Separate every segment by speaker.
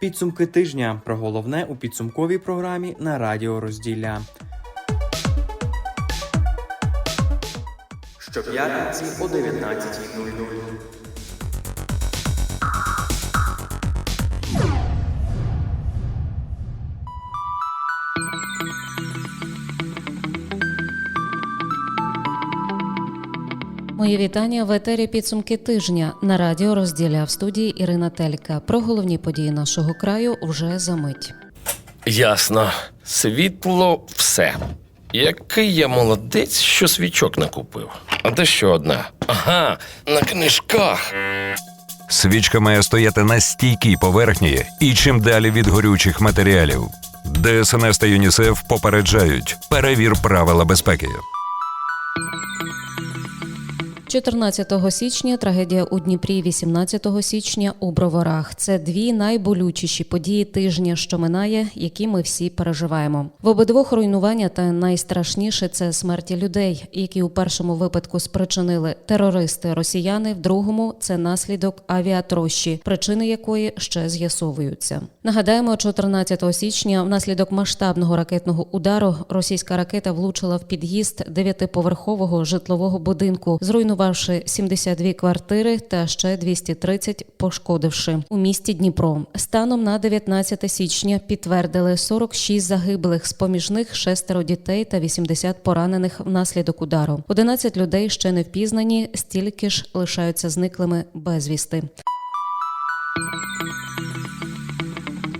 Speaker 1: Підсумки тижня про головне у підсумковій програмі на Радіо Розділля. Щоп'ятниці о 19.00.
Speaker 2: Моє вітання в етері підсумки тижня на радіо розділя в студії Ірина Телька. Про головні події нашого краю вже за мить.
Speaker 3: Ясно. Світло все. Який я молодець, що свічок накупив. А де ще одна? Ага, на книжках.
Speaker 4: Свічка має стояти на стійкій поверхні і чим далі від горючих матеріалів. ДСНС та ЮНІСЕФ попереджають: перевір правила безпеки.
Speaker 2: 14 січня трагедія у Дніпрі, 18 січня у Броварах. Це дві найболючіші події тижня, що минає, які ми всі переживаємо. В обидвох руйнування та найстрашніше це смерті людей, які у першому випадку спричинили терористи росіяни, в другому це наслідок авіатрощі, причини якої ще з'ясовуються. Нагадаємо, 14 січня внаслідок масштабного ракетного удару російська ракета влучила в під'їзд дев'ятиповерхового житлового будинку, зруйнувавши 72 квартири та ще 230 пошкодивши у місті Дніпро. Станом на 19 січня підтвердили 46 загиблих, з поміж них шестеро дітей та 80 поранених внаслідок удару. 11 людей ще не впізнані, стільки ж лишаються зниклими безвісти.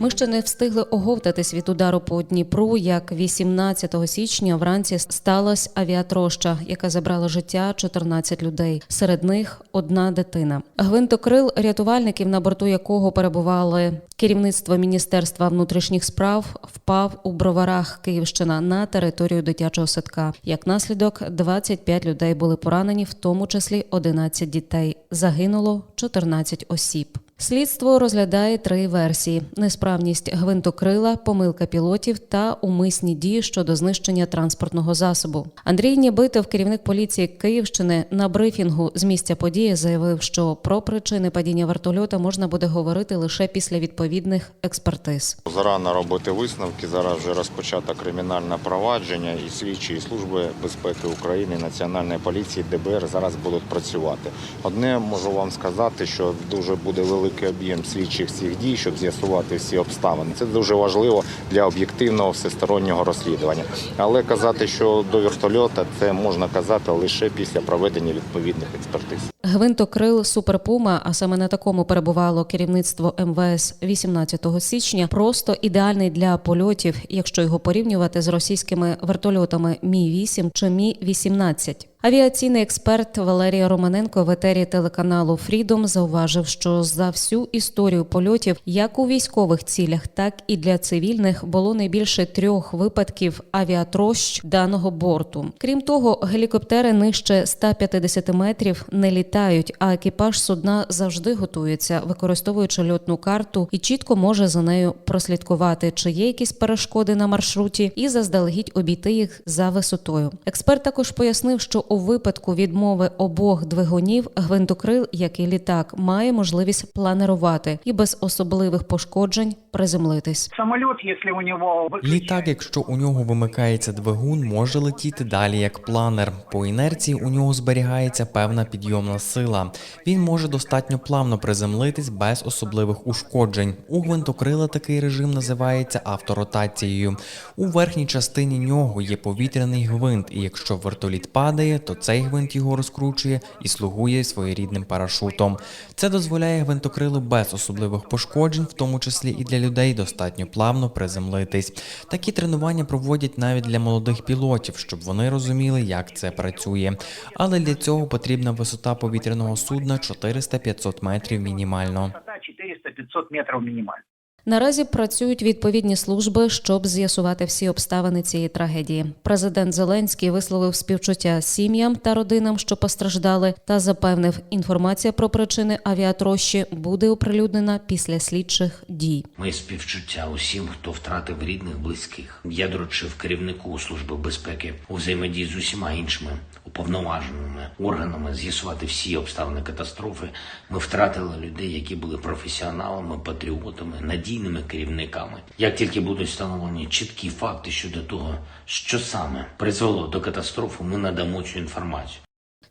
Speaker 2: Ми ще не встигли оговтатись від удару по Дніпру, як 18 січня вранці сталася авіатроща, яка забрала життя 14 людей. Серед них одна дитина. Гвинтокрил рятувальників, на борту якого перебували керівництво Міністерства внутрішніх справ, впав у броварах Київщина на територію дитячого садка. Як наслідок, 25 людей були поранені, в тому числі 11 дітей. Загинуло 14 осіб. Слідство розглядає три версії: несправність гвинтокрила, помилка пілотів та умисні дії щодо знищення транспортного засобу. Андрій Нєбитов, керівник поліції Київщини, на брифінгу з місця події заявив, що про причини падіння вертольота можна буде говорити лише після відповідних експертиз.
Speaker 5: Зарано робити висновки. Зараз вже розпочато кримінальне провадження, і слідчі і служби безпеки України, Національної поліції, ДБР зараз будуть працювати. Одне можу вам сказати, що дуже буде великий об'єм слідчих цих дій, щоб з'ясувати всі обставини. Це дуже важливо для об'єктивного всестороннього розслідування. Але казати, що до вертольота це можна казати лише після проведення відповідних експертиз.
Speaker 2: Гвинтокрил Суперпума, а саме на такому перебувало керівництво МВС 18 січня, просто ідеальний для польотів, якщо його порівнювати з російськими вертольотами Мі 8 чи Мі 18 Авіаційний експерт Валерія Романенко в етері телеканалу Фрідом зауважив, що за всю історію польотів, як у військових цілях, так і для цивільних, було не більше трьох випадків авіатрощ даного борту. Крім того, гелікоптери нижче 150 метрів не літають, а екіпаж судна завжди готується, використовуючи льотну карту і чітко може за нею прослідкувати, чи є якісь перешкоди на маршруті, і заздалегідь обійти їх за висотою. Експерт також пояснив, що у випадку відмови обох двигунів гвинтокрил, як і літак, має можливість планирувати і без особливих пошкоджень приземлитись.
Speaker 6: Самолет, если у него
Speaker 1: Літак, якщо у нього вимикається двигун, може летіти далі як планер. По інерції у нього зберігається певна підйомна сила. Він може достатньо плавно приземлитись без особливих ушкоджень. У гвинтокрила такий режим називається авторотацією. У верхній частині нього є повітряний гвинт, і якщо вертоліт падає, то цей гвинт його розкручує і слугує своєрідним парашутом. Це дозволяє гвинтокрилу без особливих пошкоджень, в тому числі і для людей, достатньо плавно приземлитись. Такі тренування проводять навіть для молодих пілотів, щоб вони розуміли, як це працює. Але для цього потрібна висота повітряного судна 400-500 метрів мінімально.
Speaker 6: высота 400-500 метров минимально.
Speaker 2: Наразі працюють відповідні служби, щоб з'ясувати всі обставини цієї трагедії. Президент Зеленський висловив співчуття сім'ям та родинам, що постраждали, та запевнив, інформація про причини авіатрощі буде оприлюднена після слідчих дій.
Speaker 7: Моє співчуття усім, хто втратив рідних близьких. Я доручив керівнику служби безпеки у взаємодії з усіма іншими уповноваженими органами з'ясувати всі обставини катастрофи. Ми втратили людей, які були професіоналами, патріотами, надійними керівниками. Як тільки будуть встановлені чіткі факти щодо того, що саме призвело до катастрофи, ми надамо цю інформацію.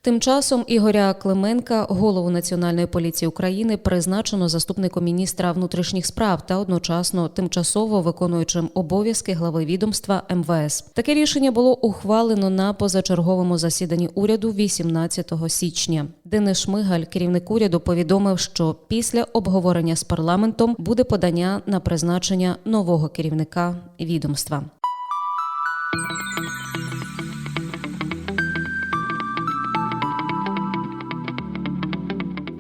Speaker 2: Тим часом Ігоря Клименка, голову Національної поліції України, призначено заступником міністра внутрішніх справ та одночасно тимчасово виконуючим обов'язки глави відомства МВС. Таке рішення було ухвалено на позачерговому засіданні уряду 18 січня. Денис Шмигаль, керівник уряду, повідомив, що після обговорення з парламентом буде подання на призначення нового керівника відомства.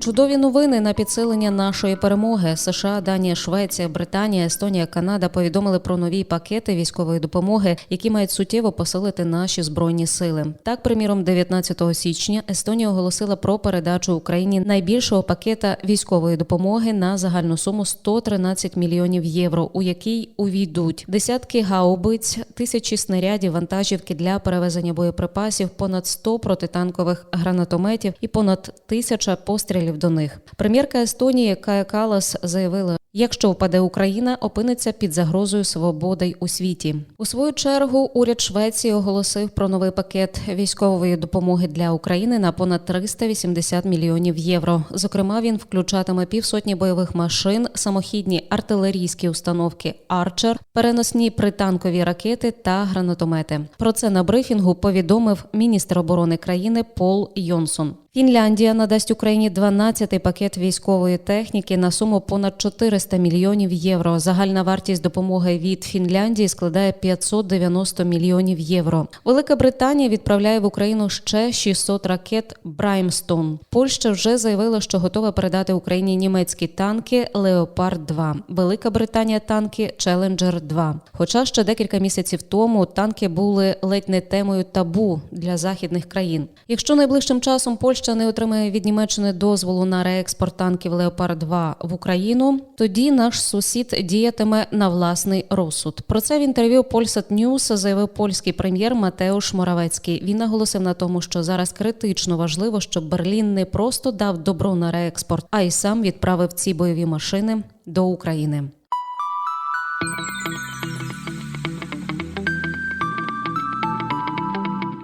Speaker 2: Чудові новини на підсилення нашої перемоги. США, Данія, Швеція, Британія, Естонія, Канада повідомили про нові пакети військової допомоги, які мають суттєво посилити наші збройні сили. Так, приміром, 19 січня Естонія оголосила про передачу Україні найбільшого пакета військової допомоги на загальну суму 113 мільйонів євро, у який увійдуть десятки гаубиць, тисячі снарядів, вантажівки для перевезення боєприпасів, понад 100 протитанкових гранатометів і понад тисяча пострілів до них. Прем'єрка Естонії Кая Калас заявила. Якщо впаде Україна, опиниться під загрозою свободи й у світі. У свою чергу уряд Швеції оголосив про новий пакет військової допомоги для України на понад 380 мільйонів євро. Зокрема, він включатиме півсотні бойових машин, самохідні артилерійські установки Арчер, переносні пританкові ракети та гранатомети. Про це на брифінгу повідомив міністр оборони країни Пол Йонсон. Фінляндія надасть Україні 12-й пакет військової техніки на суму понад 400 мільйонів євро. Загальна вартість допомоги від Фінляндії складає 590 мільйонів євро. Велика Британія відправляє в Україну ще 600 ракет Браймстон. Польща вже заявила, що готова передати Україні німецькі танки Леопард 2 Велика Британія танки Челенджер 2 Хоча ще декілька місяців тому танки були ледь не темою табу для західних країн. Якщо найближчим часом Польща не отримає від Німеччини дозволу на реекспорт танків Леопард 2 в Україну, тоді наш сусід діятиме на власний розсуд. Про це в інтерв'ю Polsat News заявив польський прем'єр Матеуш Моравецький. Він наголосив на тому, що зараз критично важливо, щоб Берлін не просто дав добро на реекспорт, а й сам відправив ці бойові машини до України.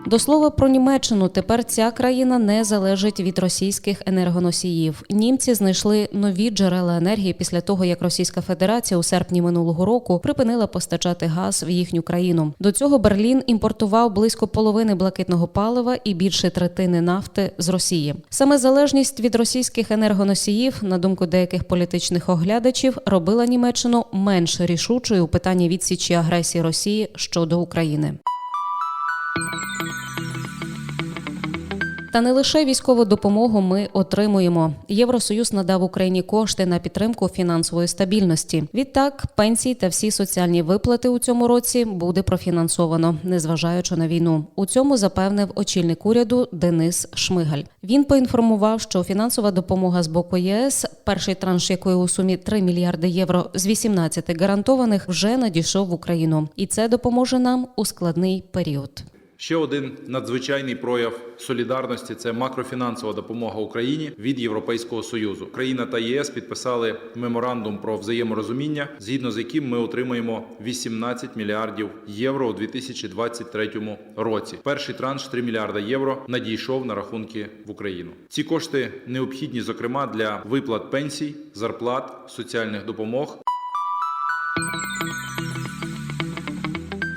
Speaker 2: До слова про Німеччину, тепер ця країна не залежить від російських енергоносіїв. Німці знайшли нові джерела енергії після того, як Російська Федерація у серпні минулого року припинила постачати газ в їхню країну. До цього Берлін імпортував близько половини блакитного палива і більше третини нафти з Росії. Саме залежність від російських енергоносіїв, на думку деяких політичних оглядачів, робила Німеччину менш рішучою у питанні відсічі агресії Росії щодо України. Та не лише військову допомогу ми отримуємо. Євросоюз надав Україні кошти на підтримку фінансової стабільності. Відтак, пенсії та всі соціальні виплати у цьому році буде профінансовано, незважаючи на війну. У цьому запевнив очільник уряду Денис Шмигаль. Він поінформував, що фінансова допомога з боку ЄС, перший транш якої у сумі 3 мільярди євро з 18 гарантованих, вже надійшов в Україну, і це допоможе нам у складний період.
Speaker 8: Ще один надзвичайний прояв солідарності це макрофінансова допомога Україні від Європейського союзу. Україна та ЄС підписали меморандум про взаєморозуміння, згідно з яким ми отримаємо 18 мільярдів євро у 2023 році. Перший транш 3 мільярда євро надійшов на рахунки в Україну. Ці кошти необхідні, зокрема, для виплат пенсій, зарплат, соціальних допомог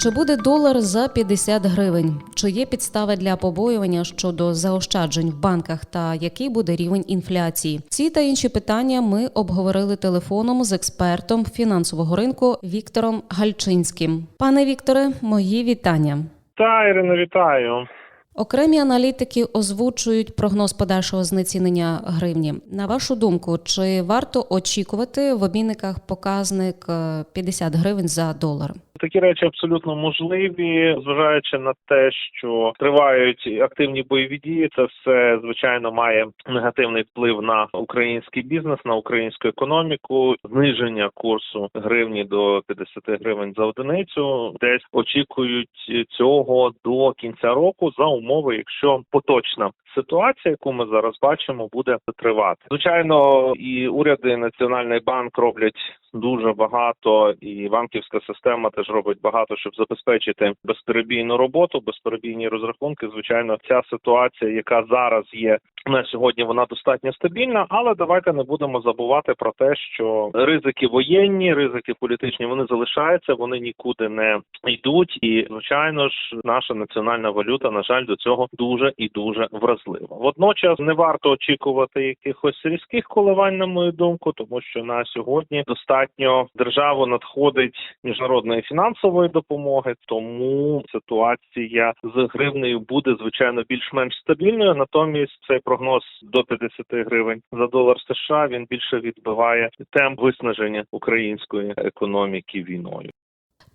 Speaker 2: Чи буде долар за 50 гривень? Чи є підстави для побоювання щодо заощаджень в банках та який буде рівень інфляції? Ці та інші питання ми обговорили телефоном з експертом фінансового ринку Віктором Гальчинським. Пане Вікторе, мої вітання.
Speaker 9: Та, Ірино, вітаю.
Speaker 2: Окремі аналітики озвучують прогноз подальшого знецінення гривні. На вашу думку, чи варто очікувати в обмінниках показник е, 50 гривень за долар?
Speaker 9: Такі речі абсолютно можливі, зважаючи на те, що тривають активні бойові дії. Це все звичайно має негативний вплив на український бізнес, на українську економіку, зниження курсу гривні до 50 гривень за одиницю. Десь очікують цього до кінця року за умови, якщо поточна ситуація, яку ми зараз бачимо, буде тривати. Звичайно, і уряди, і національний банк роблять дуже багато, і банківська система теж робить багато, щоб забезпечити безперебійну роботу, безперебійні розрахунки. Звичайно, ця ситуація, яка зараз є на сьогодні, вона достатньо стабільна. Але давайте не будемо забувати про те, що ризики воєнні, ризики політичні вони залишаються, вони нікуди не йдуть. І звичайно ж, наша національна валюта, на жаль, до цього дуже і дуже вразлива. Водночас не варто очікувати якихось різких коливань, на мою думку, тому що на сьогодні достатньо державу надходить міжнародної фінансової допомоги, тому ситуація з гривнею буде звичайно більш-менш стабільною. Натомість цей прогноз до 50 гривень за долар США він більше відбиває темп виснаження української економіки війною.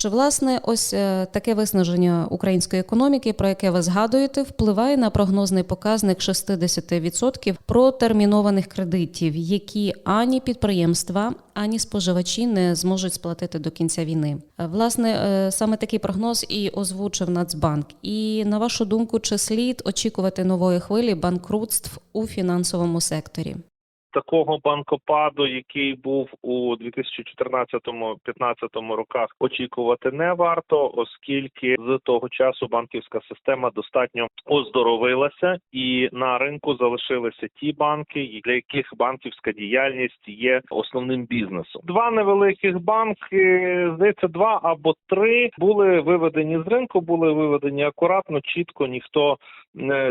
Speaker 2: Чи власне ось е, таке виснаження української економіки, про яке ви згадуєте, впливає на прогнозний показник 60% протермінованих кредитів, які ані підприємства, ані споживачі не зможуть сплатити до кінця війни? Е, Власне, е, саме такий прогноз і озвучив Нацбанк. І на вашу думку, чи слід очікувати нової хвилі банкрутств у фінансовому секторі?
Speaker 9: Такого банкопаду, який був у 2014-2015 роках, очікувати не варто, оскільки з того часу банківська система достатньо оздоровилася, і на ринку залишилися ті банки, для яких банківська діяльність є основним бізнесом. Два невеликих банки, здається, два або три були виведені з ринку, були виведені акуратно, чітко ніхто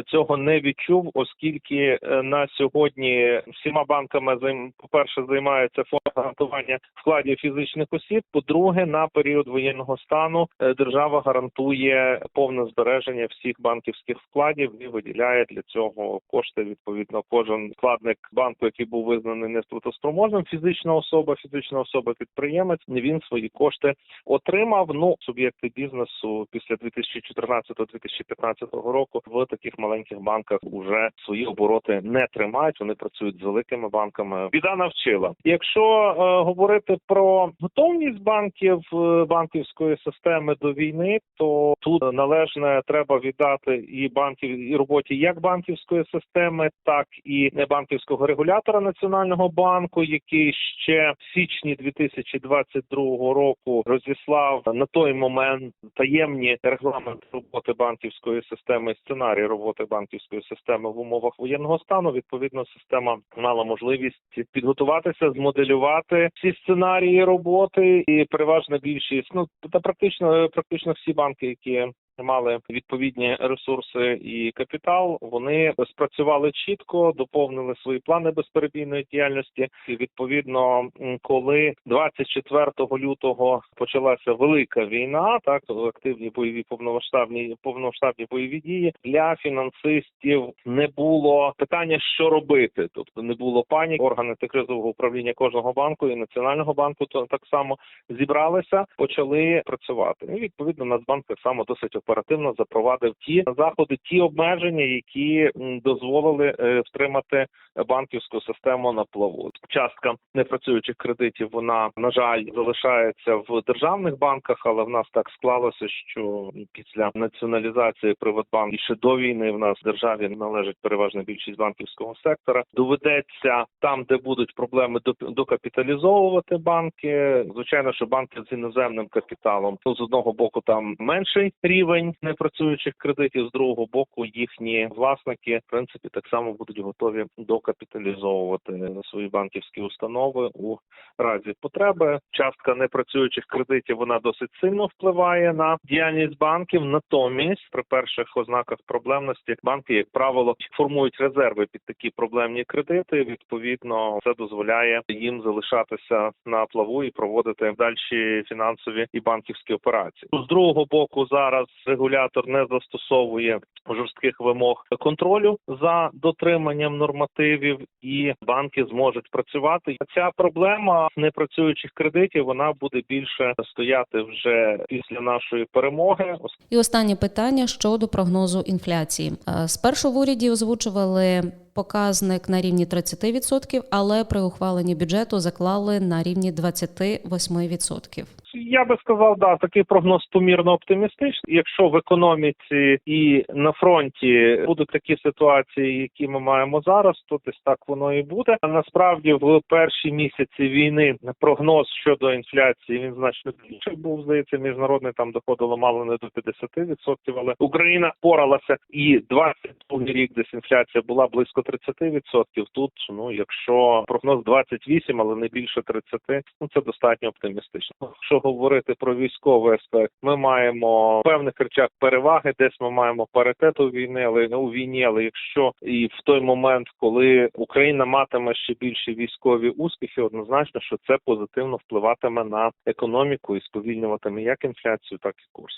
Speaker 9: цього не відчув, оскільки е, на сьогодні всіма банками займ- по-перше, займається фонд гарантування вкладів фізичних осіб. По-друге, на період воєнного стану е, держава гарантує повне збереження всіх банківських вкладів і виділяє для цього кошти. Відповідно, кожен вкладник банку, який був визнаний несплатоспроможним, фізична особа, фізична особа підприємець, він свої кошти отримав. Ну суб'єкти бізнесу після 2014-2015 року в таких маленьких банках вже свої обороти не тримають. Вони працюють з великими банками. Біда навчила. Якщо е, говорити про готовність банків е, банківської системи до війни, то тут належне треба віддати і банків і роботі як банківської системи, так і банківського регулятора національного банку, який ще в січні 2022 року розіслав на той момент таємні регламенти роботи банківської системи, сценарій роботи банківської системи в умовах воєнного стану. Відповідно, система мала можливість підготуватися, змоделювати ці сценарії роботи, і переважна більшість, ну та практично практично всі банки, які мали відповідні ресурси і капітал. Вони спрацювали чітко, доповнили свої плани безперебійної діяльності. І відповідно, коли 24 лютого почалася велика війна, так активні бойові повномасштабні повномасштабні бойові дії для фінансистів не було питання, що робити, тобто не було паніки. Органи кризового управління кожного банку і національного банку то так само зібралися, почали працювати. І відповідно Нацбанк так само досить оперативно запровадив ті заходи, ті обмеження, які дозволили е, втримати банківську систему на плаву. Частка непрацюючих кредитів вона на жаль залишається в державних банках, але в нас так склалося, що після націоналізації Приватбанк і ще до війни в нас в державі належить переважна більшість банківського сектора. Доведеться там, де будуть проблеми, докапіталізовувати банки. Звичайно, що банки з іноземним капіталом ну, з одного боку там менший рівень непрацюючих кредитів, з другого боку їхні власники в принципі так само будуть готові докапіталізовувати свої банківські установи у разі потреби. Частка непрацюючих кредитів вона досить сильно впливає на діяльність банків. Натомість, при перших ознаках проблемності, банки, як правило, формують резерви під такі проблемні кредити. Відповідно, це дозволяє їм залишатися на плаву і проводити далі фінансові і банківські операції. З другого боку, зараз регулятор не застосовує жорстких вимог контролю за дотриманням нормативів, і банки зможуть працювати. Ця проблема непрацюючих кредитів вона буде більше стояти вже після нашої перемоги.
Speaker 2: І останнє питання щодо прогнозу інфляції. Е, Спершу в уряді озвучували показник на рівні 30%, але при ухваленні бюджету заклали на рівні 28%.
Speaker 9: Я би сказав, да, такий прогноз помірно оптимістичний. Якщо в економіці і на фронті будуть такі ситуації, які ми маємо зараз, то десь так воно і буде. А насправді в перші місяці війни прогноз щодо інфляції він значно більший був. Здається, міжнародний там доходило мало не до 50%, але Україна поралася і 22 рік, десь інфляція була близько 30%. Тут ну якщо прогноз 28, але не більше 30, ну це достатньо оптимістично. Якщо говорити про військовий аспект, ми маємо в певних речах переваги, десь ми маємо паритет у війни, але у війні. Але якщо і в той момент, коли Україна матиме ще більші військові успіхи, однозначно, що це позитивно впливатиме на економіку і сповільнюватиме як інфляцію, так і курс.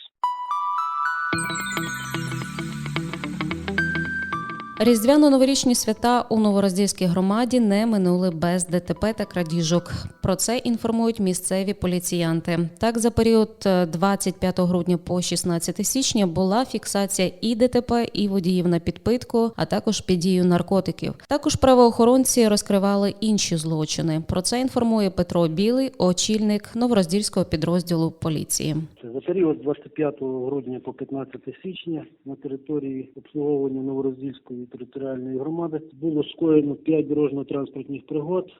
Speaker 2: Різдвяно-новорічні свята у Новороздільській громаді не минули без ДТП та крадіжок. Про це інформують місцеві поліціянти. Так, за період е, 25 грудня по 16 січня була фіксація і ДТП, і водіїв на підпитку, а також під дією наркотиків. Також правоохоронці розкривали інші злочини. Про це інформує Петро Білий, очільник новороздільського підрозділу поліції.
Speaker 10: За період з 25 грудня по 15 січня на території обслуговування Новороздільської територіальної громади було скоєно 5 дорожньо-транспортних пригод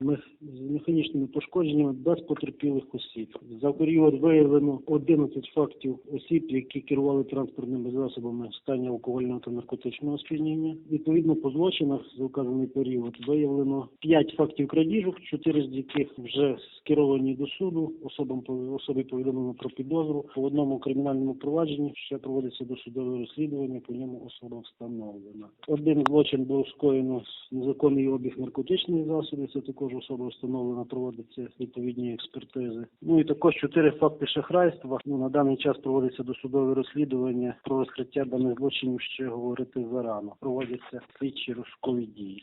Speaker 10: з механічними пошкодженнями без потерпілих осіб. За період виявлено 11 фактів осіб, які керували транспортними засобами в стані алкогольного та наркотичного сп'яніння. Відповідно по злочинах за указаний період виявлено 5 фактів крадіжок, 4 з яких вже скеровані до суду. Особам особі повідомлено про підозру. По одному кримінальному провадженні ще проводиться досудове розслідування, по ньому особа встановлена. Один злочин був скоєно незаконний обіг наркотичних засобів. Це також особа встановлена, проводиться відповідні експертизи. Ну і також чотири факти шахрайства. Ну на даний час проводиться досудове розслідування про розкриття даних злочинів. Ще говорити зарано. Проводяться слідчі розшукові дії.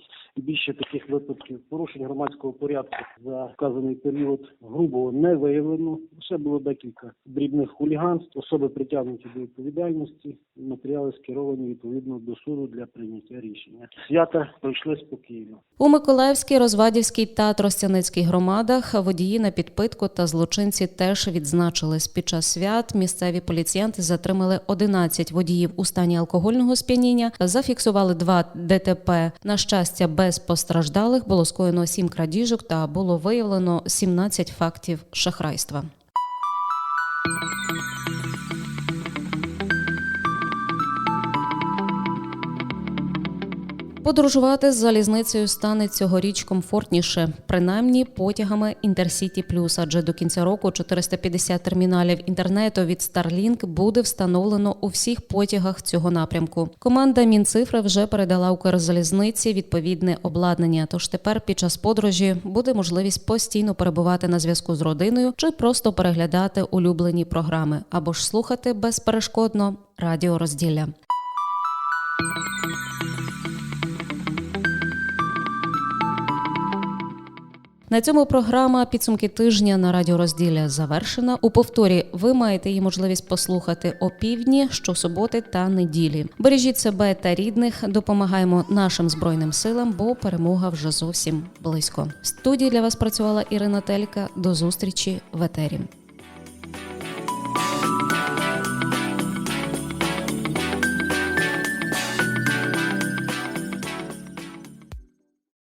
Speaker 10: Більше таких випадків порушень громадського порядку за вказаний період грубого не виявлено. Ще було декілька дрібних хуліганств. Особи притягнуті до відповідальності. Матеріали скеровані відповідно до суду для прийняття рішення. Свята пройшли спокійно.
Speaker 2: У Миколаївській, Розвадівській та Тростяницькій громадах водії на підпитку та злочинці теж відзначились. Під час свят місцеві поліціянти затримали 11 водіїв у стані алкогольного сп'яніння, зафіксували два ДТП. На щастя, без постраждалих було скоєно 7 крадіжок та було виявлено 17 фактів шахрайства. Подорожувати з залізницею стане цьогоріч комфортніше, принаймні потягами Інтерсіті Плюс, адже до кінця року 450 терміналів інтернету від Starlink буде встановлено у всіх потягах цього напрямку. Команда Мінцифри вже передала Укрзалізниці відповідне обладнання. Тож тепер під час подорожі буде можливість постійно перебувати на зв'язку з родиною чи просто переглядати улюблені програми або ж слухати безперешкодно радіо На цьому програма підсумки тижня на радіо розділля завершена. У повторі ви маєте її можливість послухати о півдні щосуботи та неділі. Бережіть себе та рідних, допомагаємо нашим збройним силам, бо перемога вже зовсім близько. В студії для вас працювала Ірина Телька. До зустрічі в етері.